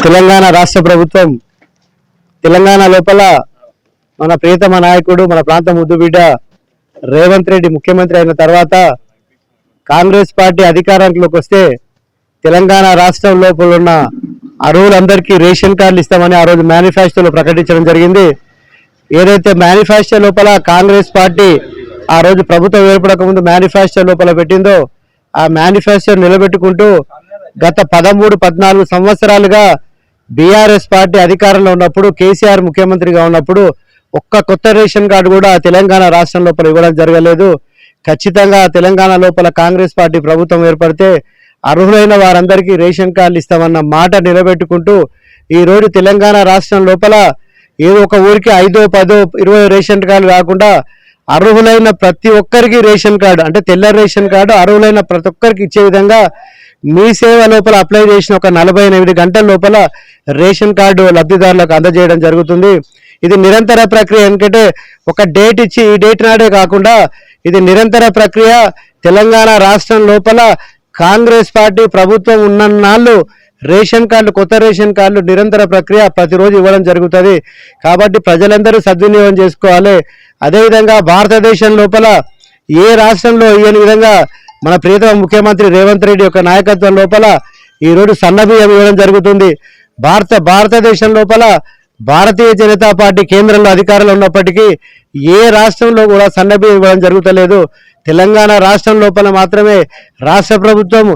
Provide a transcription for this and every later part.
తెలంగాణ రాష్ట్ర ప్రభుత్వం తెలంగాణ లోపల మన ప్రియతమ నాయకుడు మన ప్రాంత ముద్దుబిడ్డ రేవంత్ రెడ్డి ముఖ్యమంత్రి అయిన తర్వాత కాంగ్రెస్ పార్టీ అధికారంలోకి వస్తే తెలంగాణ రాష్ట్రం లోపల ఉన్న అరువులందరికీ రేషన్ కార్డులు ఇస్తామని ఆ రోజు మేనిఫెస్టోలో ప్రకటించడం జరిగింది. ఏదైతే మేనిఫెస్టో లోపల కాంగ్రెస్ పార్టీ ఆ రోజు ప్రభుత్వం ఏర్పడక ముందు మేనిఫెస్టో లోపల పెట్టిందో ఆ మేనిఫెస్టో నిలబెట్టుకుంటూ గత పదమూడు పద్నాలుగు సంవత్సరాలుగా బీఆర్ఎస్ పార్టీ అధికారంలో ఉన్నప్పుడు కేసీఆర్ ముఖ్యమంత్రిగా ఉన్నప్పుడు ఒక్క కొత్త రేషన్ కార్డు కూడా తెలంగాణ రాష్ట్రం లోపల ఇవ్వడం జరగలేదు. ఖచ్చితంగా తెలంగాణ లోపల కాంగ్రెస్ పార్టీ ప్రభుత్వం ఏర్పడితే అర్హులైన వారందరికీ రేషన్ కార్డులు ఇస్తామన్న మాట నిలబెట్టుకుంటూ ఈరోజు తెలంగాణ రాష్ట్రం లోపల ఏదో ఒక ఊరికి ఐదో పదో ఇరవై రేషన్ కార్డు కాకుండా అర్హులైన ప్రతి ఒక్కరికి రేషన్ కార్డు అంటే తెల్ల రేషన్ కార్డు అర్హులైన ప్రతి ఒక్కరికి ఇచ్చే విధంగా మీ సేవ లోపల అప్లై చేసిన ఒక నలభై గంటల లోపల రేషన్ కార్డు లబ్ధిదారులకు అందజేయడం జరుగుతుంది. ఇది నిరంతర ప్రక్రియ ఎందుకంటే ఒక డేట్ ఇచ్చి ఈ డేట్ నాడే కాకుండా ఇది నిరంతర ప్రక్రియ. తెలంగాణ రాష్ట్రం లోపల కాంగ్రెస్ పార్టీ ప్రభుత్వం ఉన్నన్నాళ్ళు రేషన్ కార్డులు కొత్త రేషన్ కార్డులు నిరంతర ప్రక్రియ ప్రతిరోజు ఇవ్వడం జరుగుతుంది. కాబట్టి ప్రజలందరూ సద్వినియోగం చేసుకోవాలి. అదేవిధంగా భారతదేశం లోపల ఏ రాష్ట్రంలో ఇయ్యని విధంగా మన ప్రియతమ ముఖ్యమంత్రి రేవంత్ రెడ్డి యొక్క నాయకత్వం లోపల ఈ రోజు సన్నబియ్యం ఇవ్వడం జరుగుతుంది. భారత భారతదేశం లోపల భారతీయ జనతా పార్టీ కేంద్రంలో అధికారంలో ఉన్నప్పటికీ ఏ రాష్ట్రంలో కూడా సన్నబియ్యం ఇవ్వడం జరుగుతలేదు. తెలంగాణ రాష్ట్రం లోపల మాత్రమే రాష్ట్ర ప్రభుత్వం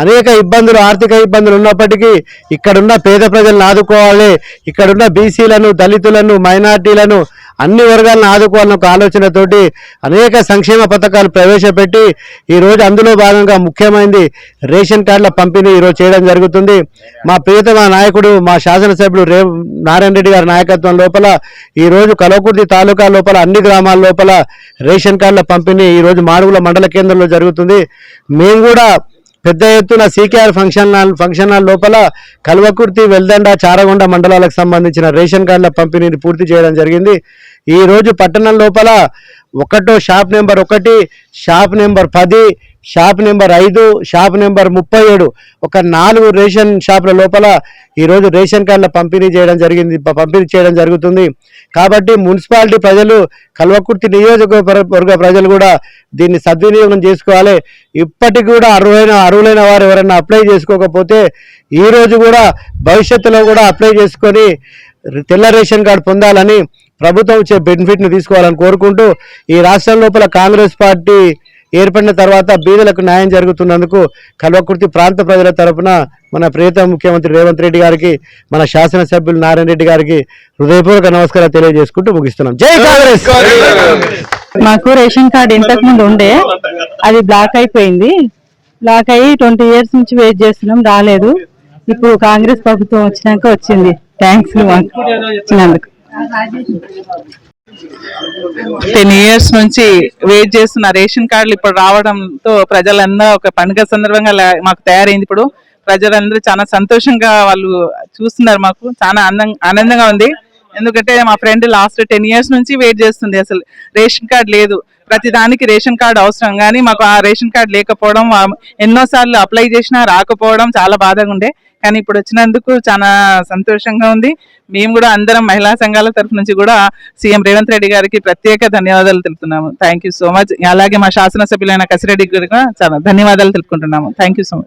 అనేక ఇబ్బందులు ఆర్థిక ఇబ్బందులు ఉన్నప్పటికీ ఇక్కడున్న పేద ప్రజలను ఆదుకోవాలి. ఇక్కడున్న బీసీలను దళితులను మైనార్టీలను అన్ని వర్గాలను ఆదుకోవాలన్న ఒక ఆలోచనతోటి అనేక సంక్షేమ పథకాలు ప్రవేశపెట్టి ఈ రోజు అందులో భాగంగా ముఖ్యమైనది రేషన్ కార్డుల పంపిణీ ఈరోజు చేయడం జరుగుతుంది. మా ప్రియతమ నాయకుడు మా శాసనసభ్యుడు రే నారాయణ రెడ్డి గారి నాయకత్వం లోపల ఈరోజు కలవకుర్తి తాలూకా లోపల అన్ని గ్రామాల లోపల రేషన్ కార్డుల పంపిణీ ఈరోజు రోజు మాడుగుల మండల కేంద్రంలో జరుగుతుంది. మేము కూడా పెద్ద ఎత్తున CKR function hall function hall లోపల కల్వకుర్తి వెల్దండ చారగొండ మండలాలకు సంబంధించిన రేషన్ కార్డుల పంపిణీని పూర్తి చేయడం జరిగింది. ఈ రోజు పట్టణం లోపల ఒకటో షాప్ నెంబర్ ఒకటి షాప్ నెంబర్ పది షాప్ నెంబర్ ఐదు షాప్ నెంబర్ ముప్పై ఏడు. ఒక నాలుగు రేషన్ షాపుల లోపల ఈరోజు రేషన్ కార్డుల పంపిణీ చేయడం జరిగింది పంపిణీ చేయడం జరుగుతుంది. కాబట్టి మున్సిపాలిటీ ప్రజలు కల్వకుర్తి నియోజకవర్గ ప్రజలు కూడా దీన్ని సద్వినియోగం చేసుకోవాలి. ఇప్పటికి కూడా అర్హులైన అర్హులైన వారు ఎవరైనా అప్లై చేసుకోకపోతే ఈ రోజు కూడా భవిష్యత్తులో కూడా అప్లై చేసుకొని తెల్ల రేషన్ కార్డు పొందాలని ప్రభుత్వం ఇచ్చే బెనిఫిట్ని తీసుకోవాలని కోరుకుంటూ ఈ రాష్ట్రం లోపల కాంగ్రెస్ పార్టీ ఏర్పడిన తర్వాత బీదలకు న్యాయం జరుగుతున్నందుకు కల్వకుర్తి ప్రాంత ప్రజల తరపున మన ప్రియతమ ముఖ్యమంత్రి రేవంత్ రెడ్డి గారికి మన శాసనసభ్యులు నారాయణ రెడ్డి గారికి హృదయపూర్వక నమస్కారాలు తెలియజేసుకుంటూ ముగిస్తున్నాం. జై కాంగ్రెస్! మాకు రేషన్ కార్డు ఇంతకు ముందు ఉండే అది బ్లాక్ అయిపోయింది. బ్లాక్ అయ్యి ట్వంటీ ఇయర్స్ నుంచి వెయిట్ చేస్తున్నాం రాలేదు. ఇప్పుడు కాంగ్రెస్ ప్రభుత్వం వచ్చినాక వచ్చింది. థ్యాంక్స్ మాకు వచ్చినందుకు. టెన్ ఇయర్స్ నుంచి వెయిట్ చేస్తున్న రేషన్ కార్డులు ఇప్పుడు రావడంతో ప్రజలందరూ ఒక పండుగ సందర్భంగా మాకు తయారైంది. ఇప్పుడు ప్రజలందరూ చాలా సంతోషంగా వాళ్ళు చూస్తున్నారు మాకు. చాలా ఆనందంగా ఉంది. ఎందుకంటే మా ఫ్రెండ్ లాస్ట్ టెన్ ఇయర్స్ నుంచి వెయిట్ చేస్తుంది. అసలు రేషన్ కార్డు లేదు. ప్రతిదానికి రేషన్ కార్డు అవసరం కానీ మాకు ఆ రేషన్ కార్డు లేకపోవడం ఎన్నోసార్లు అప్లై చేసినా రాకపోవడం చాలా బాధగా ఉండే. కానీ ఇప్పుడు వచ్చినందుకు చాలా సంతోషంగా ఉంది. మేము కూడా అందరం మహిళా సంఘాల తరఫు నుంచి కూడా సీఎం రేవంత్ రెడ్డి గారికి ప్రత్యేక ధన్యవాదాలు తెలుపుతున్నాము. థ్యాంక్ యూ సో మచ్ అలాగే మా శాసనసభ్యులైన కసిరెడ్డి గారికి కూడా చాలా ధన్యవాదాలు తెలుపుకుంటున్నాము. Thank you so much